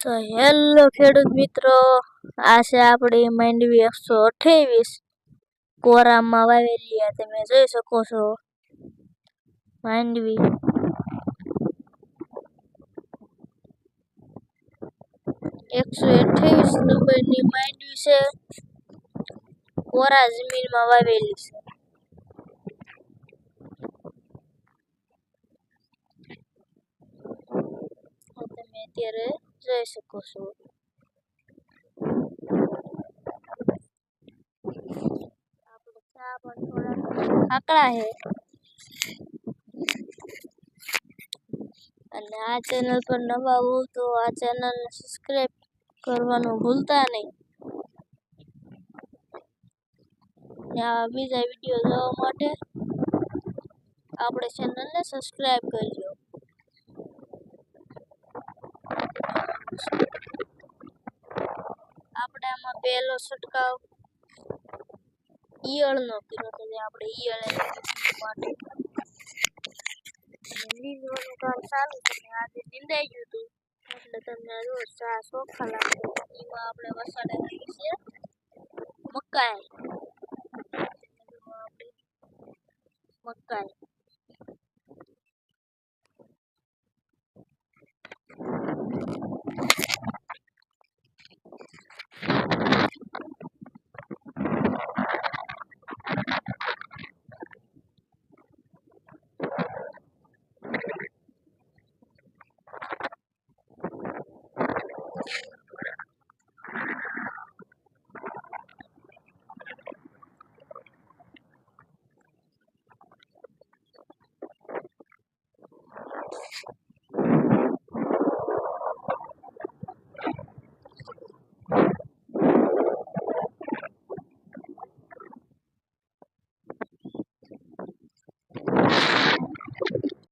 તો હેલો ખેડૂત મિત્રો આ છે આપણી માંડવી એકસો અઠ્યાવીસ કોરામાં વાવેલી આ તમે જોઈ શકો છો માંડવી. એકસો અઠ્યાવીસ નંબરની માંડવી છે. કોરા જમીનમાં વાવેલી છે. અત્યારે જોઈ શકો છો આપણે પણ આકડા છે અને આ ચેનલ પર નવા હો તો આ ચેનલને સબસ્ક્રાઈબ કરવાનું ભૂલતા નહીં બીજા વીડિયો જોવા માટે આપણે ચેનલને સબસ્ક્રાઈબ કરજો આપણે આમાં પહેલો છંટકાવ ઈયળનો કર્યો તો આપણે ઈયળ માટે નીંદવાનું કામ ચાલુ છે આજે નીંદાઈ ગયું હતું. એટલે તમને રોજ ચા ચોખ્ખા લાગે એમાં આપણે વસાડેલી છે મકાઈ. મકાઈ.